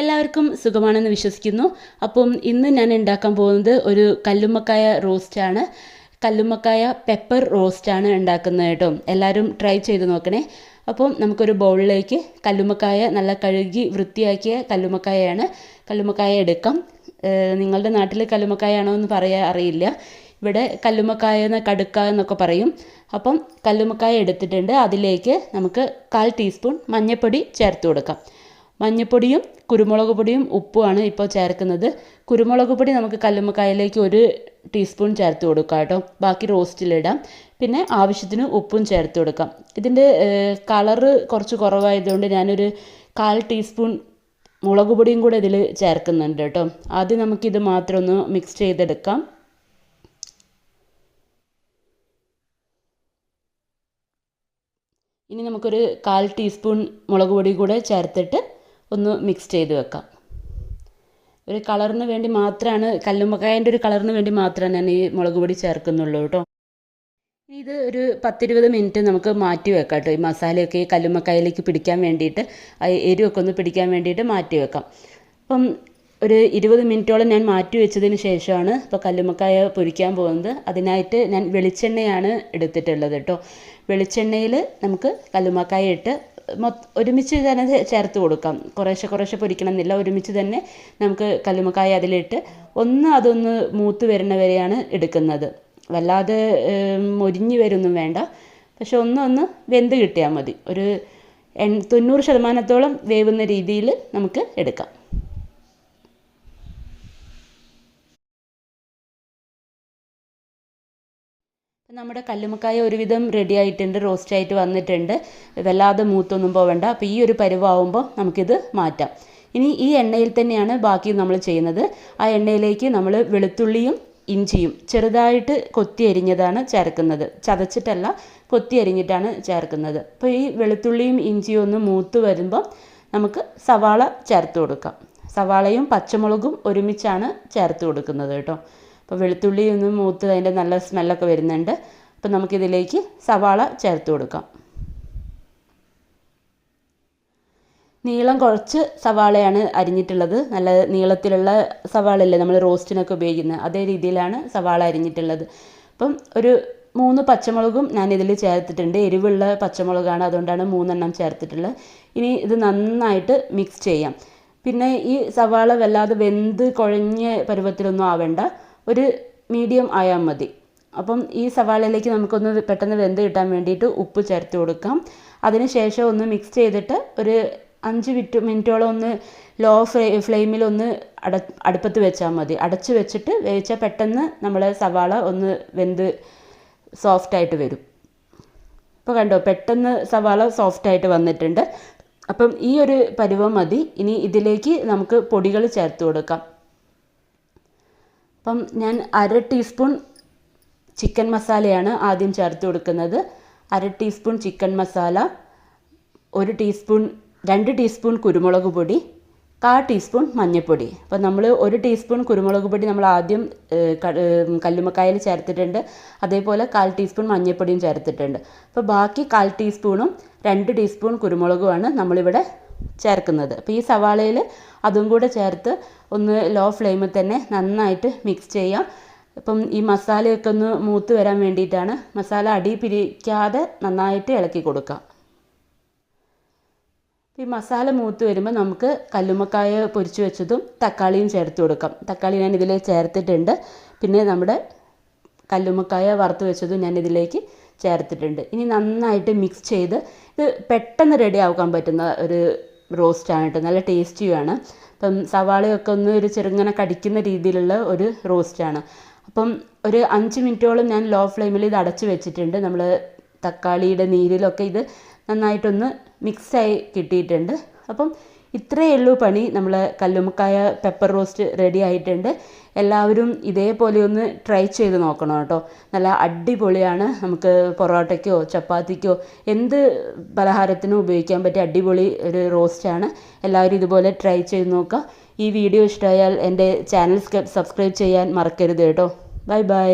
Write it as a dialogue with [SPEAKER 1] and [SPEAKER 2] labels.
[SPEAKER 1] എല്ലാവർക്കും സുഖമാണെന്ന് വിശ്വസിക്കുന്നു. അപ്പം ഇന്ന് ഞാൻ ഉണ്ടാക്കാൻ പോകുന്നത് ഒരു കല്ലുമ്മക്കായ റോസ്റ്റാണ് കല്ലുമ്മക്കായ പെപ്പർ റോസ്റ്റാണ് ഉണ്ടാക്കുന്നത് കേട്ടോ. എല്ലാവരും ട്രൈ ചെയ്ത് നോക്കണേ. അപ്പം നമുക്കൊരു ബൗളിലേക്ക് കല്ലുമ്മക്കായ നല്ല കഴുകി വൃത്തിയാക്കിയ കല്ലുമ്മക്കായയാണ് കല്ലുമ്മക്കായ എടുക്കാം. നിങ്ങളുടെ നാട്ടിൽ കല്ലുമ്മക്കായ ആണോ എന്ന് പറയാൻ അറിയില്ല. ഇവിടെ കല്ലുമ്മക്കായ എന്ന കടുക്ക എന്നൊക്കെ പറയും. അപ്പം കല്ലുമ്മക്കായ എടുത്തിട്ടുണ്ട്. അതിലേക്ക് നമുക്ക് കാൽ ടീസ്പൂൺ മഞ്ഞൾപ്പൊടി ചേർത്ത് കൊടുക്കാം. മഞ്ഞൾപ്പൊടിയും കുരുമുളക് പൊടിയും ഉപ്പുമാണ് ഇപ്പോൾ ചേർക്കുന്നത്. കുരുമുളക് പൊടി നമുക്ക് കല്ലുമ്മക്കായലേക്ക് ഒരു ടീസ്പൂൺ ചേർത്ത് കൊടുക്കാം കേട്ടോ. ബാക്കി റോസ്റ്റിലിടാം പിന്നെ ആവശ്യത്തിന് ഉപ്പും ചേർത്ത് കൊടുക്കാം. ഇതിന്റെ കളറ് കുറച്ച് കുറവായതുകൊണ്ട് ഞാനൊരു കാൽ ടീസ്പൂൺ മുളക് പൊടിയും കൂടെ ഇതിൽ ചേർക്കുന്നുണ്ട് കേട്ടോ. ആദ്യം നമുക്കിത് മാത്രം ഒന്ന് മിക്സ് ചെയ്തെടുക്കാം. ഇനി നമുക്കൊരു കാൽ ടീസ്പൂൺ മുളക് പൊടി കൂടെ ചേർത്തിട്ട് ഒന്ന് മിക്സ് ചെയ്ത് വെക്കാം. ഒരു കളറിന് വേണ്ടി മാത്രമാണ് കല്ലുമ്മക്കായന്റെ ഒരു കളറിന് വേണ്ടി മാത്രമാണ് ഞാൻ ഈ മുളക് പൊടി ചേർക്കുന്നുള്ളൂ കേട്ടോ. ഇത് ഒരു പത്തിരുപത് മിനിറ്റ് നമുക്ക് മാറ്റി വെക്കാം കേട്ടോ. ഈ മസാലയൊക്കെ ഈ കല്ലുമ്മക്കായലേക്ക് പിടിക്കാൻ വേണ്ടിയിട്ട് എരിവൊക്കെ ഒന്ന് പിടിക്കാൻ വേണ്ടിയിട്ട് മാറ്റി വെക്കാം. അപ്പം ഒരു ഇരുപത് മിനിറ്റോളം ഞാൻ മാറ്റി വെച്ചതിന് ശേഷമാണ് ഇപ്പോൾ കല്ലുമ്മക്കായ പൊരിക്കാൻ പോകുന്നത്. അതിനായിട്ട് ഞാൻ വെളിച്ചെണ്ണയാണ് എടുത്തിട്ടുള്ളത് കേട്ടോ. വെളിച്ചെണ്ണയിൽ നമുക്ക് കല്ലുമ്മക്കായ ഇട്ട് ഒരുമിച്ച് തന്നെ ചേർത്ത് കൊടുക്കാം. കുറേശ്ശെ കുറേശ്ശെ പൊരിക്കണമെന്നില്ല. ഒരുമിച്ച് തന്നെ നമുക്ക് കല്ലുമ്മക്കായ അതിലിട്ട് ഒന്ന് അതൊന്ന് മൂത്ത് വരുന്ന വരെയാണ് എടുക്കുന്നത്. വല്ലാതെ മൊരിഞ്ഞ് വരുമൊന്നും വേണ്ട. പക്ഷെ ഒന്ന് ഒന്ന് വെന്ത് കിട്ടിയാൽ മതി. ഒരു എൺ തൊണ്ണൂറ് ശതമാനത്തോളം വേവുന്ന രീതിയിൽ നമുക്ക് എടുക്കാം. നമ്മുടെ കല്ലുമ്മക്കായ ഒരുവിധം റെഡി ആയിട്ടുണ്ട് റോസ്റ്റ് ആയിട്ട് വന്നിട്ടുണ്ട്. വല്ലാതെ മൂത്തൊന്നും പോവേണ്ട. അപ്പോൾ ഈ ഒരു പരുവാകുമ്പോൾ നമുക്കിത് മാറ്റാം. ഇനി ഈ എണ്ണയിൽ തന്നെയാണ് ബാക്കി നമ്മൾ ചെയ്യുന്നത്. ആ എണ്ണയിലേക്ക് നമ്മൾ വെളുത്തുള്ളിയും ഇഞ്ചിയും ചെറുതായിട്ട് കൊത്തി അരിഞ്ഞതാണ് ചേർക്കുന്നത്. ചതച്ചിട്ടല്ല കൊത്തി അരിഞ്ഞിട്ടാണ് ചേർക്കുന്നത്. അപ്പോൾ ഈ വെളുത്തുള്ളിയും ഇഞ്ചിയും ഒന്ന് മൂത്ത് വരുമ്പോൾ നമുക്ക് സവാള ചേർത്ത് കൊടുക്കാം. സവാളയും പച്ചമുളകും ഒരുമിച്ചാണ് ചേർത്ത് കൊടുക്കുന്നത് കേട്ടോ. അപ്പോൾ വെളുത്തുള്ളി ഒന്ന് മൂത്ത് അതിന്റെ നല്ല സ്മെല്ലൊക്കെ വരുന്നുണ്ട്. അപ്പോൾ നമുക്കിതിലേക്ക് സവാള ചേർത്ത് കൊടുക്കാം. നീളം കുറച്ച് സവാളയാണ് അരിഞ്ഞിട്ടുള്ളത്. നല്ല നീളത്തിലുള്ള സവാളയല്ലേ നമ്മൾ റോസ്റ്റിനൊക്കെ ഉപയോഗിക്കുന്നത്. അതേ രീതിയിലാണ് സവാള അരിഞ്ഞിട്ടുള്ളത്. അപ്പം ഒരു മൂന്ന് പച്ചമുളകും ഞാൻ ഇതിൽ ചേർത്തിട്ടുണ്ട്. എരിവുള്ള പച്ചമുളകാണ് അതുകൊണ്ടാണ് മൂന്നെണ്ണം ചേർത്തിട്ടുള്ളത്. ഇനി ഇത് നന്നായിട്ട് മിക്സ് ചെയ്യാം. പിന്നെ ഈ സവാള വല്ലാതെ വെന്ത് കുഴഞ്ഞ പരുവത്തിലൊന്നും ആവേണ്ട. ഒരു മീഡിയം ആയാൽ മതി. അപ്പം ഈ സവാളയിലേക്ക് നമുക്കൊന്ന് പെട്ടെന്ന് വെന്ത് കിട്ടാൻ വേണ്ടിയിട്ട് ഉപ്പ് ചേർത്ത് കൊടുക്കാം. അതിന് ശേഷം ഒന്ന് മിക്സ് ചെയ്തിട്ട് ഒരു അഞ്ച് മിനിറ്റ് മിനിറ്റോളം ഒന്ന് ലോ ഫ്ലേ ഫ്ലെയിമിൽ ഒന്ന് അട അടുപ്പത്ത് വെച്ചാൽ മതി. അടച്ച് വെച്ചിട്ട് വേവിച്ചാൽ പെട്ടെന്ന് നമ്മൾ സവാള ഒന്ന് വെന്ത് സോഫ്റ്റായിട്ട് വരും. ഇപ്പോൾ കണ്ടോ പെട്ടെന്ന് സവാള സോഫ്റ്റായിട്ട് വന്നിട്ടുണ്ട്. അപ്പം ഈ ഒരു പരുവം മതി. ഇനി ഇതിലേക്ക് നമുക്ക് പൊടികൾ ചേർത്ത് കൊടുക്കാം. അപ്പം ഞാൻ അര ടീസ്പൂൺ ചിക്കൻ മസാലയാണ് ആദ്യം ചേർത്ത് കൊടുക്കുന്നത്. അര ടീസ്പൂൺ ചിക്കൻ മസാല ഒരു ടീസ്പൂൺ രണ്ട് ടീസ്പൂൺ കുരുമുളക് പൊടി കാ ടീസ്പൂൺ മഞ്ഞൾപ്പൊടി അപ്പോൾ നമ്മൾ ഒരു ടീസ്പൂൺ കുരുമുളക് പൊടി നമ്മൾ ആദ്യം കല്ലുമ്മക്കായയിൽ ചേർത്തിട്ടുണ്ട്. അതേപോലെ കാൽ ടീസ്പൂൺ മഞ്ഞൾപ്പൊടിയും ചേർത്തിട്ടുണ്ട്. അപ്പോൾ ബാക്കി കാൽ ടീസ്പൂണും രണ്ട് ടീസ്പൂൺ കുരുമുളകുമാണ് നമ്മളിവിടെ ചേർക്കുന്നത്. അപ്പോൾ ഈ സവാളയിൽ അതും കൂടെ ചേർത്ത് ഒന്ന് ലോ ഫ്ലെയിമിൽ തന്നെ നന്നായിട്ട് മിക്സ് ചെയ്യാം. ഇപ്പം ഈ മസാലയൊക്കെ ഒന്ന് മൂത്ത് വരാൻ വേണ്ടിയിട്ടാണ് മസാല അടി പിരിക്കാതെ നന്നായിട്ട് ഇളക്കി കൊടുക്കാം ഈ മസാല മൂത്ത് വരുമ്പോൾ നമുക്ക് കല്ലുമ്മക്കായ പൊരിച്ച് വെച്ചതും തക്കാളിയും ചേർത്ത് കൊടുക്കാം. തക്കാളി ഞാൻ ഇതിൽ ചേർത്തിട്ടുണ്ട്. പിന്നെ നമ്മുടെ കല്ലുമ്മക്കായ വറുത്ത് വെച്ചതും ഞാൻ ഇതിലേക്ക് ചേർത്തിട്ടുണ്ട്. ഇനി നന്നായിട്ട് മിക്സ് ചെയ്ത് ഇത് പെട്ടെന്ന് റെഡി ആക്കാൻ പറ്റുന്ന ഒരു റോസ്റ്റാണ് കേട്ടോ നല്ല ടേസ്റ്റിയുമാണ്. അപ്പം സവാളയൊക്കെ ഒന്ന് ഒരു ചെറുങ്ങനെ കടിക്കുന്ന രീതിയിലുള്ള ഒരു റോസ്റ്റാണ്. അപ്പം ഒരു അഞ്ച് മിനിറ്റോളം ഞാൻ ലോ ഫ്ലെയിമിൽ ഇത് അടച്ചു വെച്ചിട്ടുണ്ട്. നമ്മൾ തക്കാളിയുടെ നീരിലൊക്കെ ഇത് നന്നായിട്ടൊന്ന് മിക്സായി കിട്ടിയിട്ടുണ്ട്. അപ്പം ഇത്രയേ ഉള്ളൂ പണി. നമ്മൾ കല്ലുമ്മക്കായ പെപ്പർ റോസ്റ്റ് റെഡി ആയിട്ടുണ്ട്. എല്ലാവരും ഇതേപോലെ ഒന്ന് ട്രൈ ചെയ്ത് നോക്കണം കേട്ടോ. നല്ല അടിപൊളിയാണ്. നമുക്ക് പൊറോട്ടയ്ക്കോ ചപ്പാത്തിക്കോ എന്ത് പലഹാരത്തിനും ഉപയോഗിക്കാൻ പറ്റിയ അടിപൊളി ഒരു റോസ്റ്റാണ് എല്ലാവരും ഇതുപോലെ ട്രൈ ചെയ്ത് നോക്കുക. ഈ വീഡിയോ ഇഷ്ടമായാൽ എന്റെ ചാനൽ സബ്സ്ക്രൈബ് ചെയ്യാൻ മറക്കരുത് കേട്ടോ. Bye bye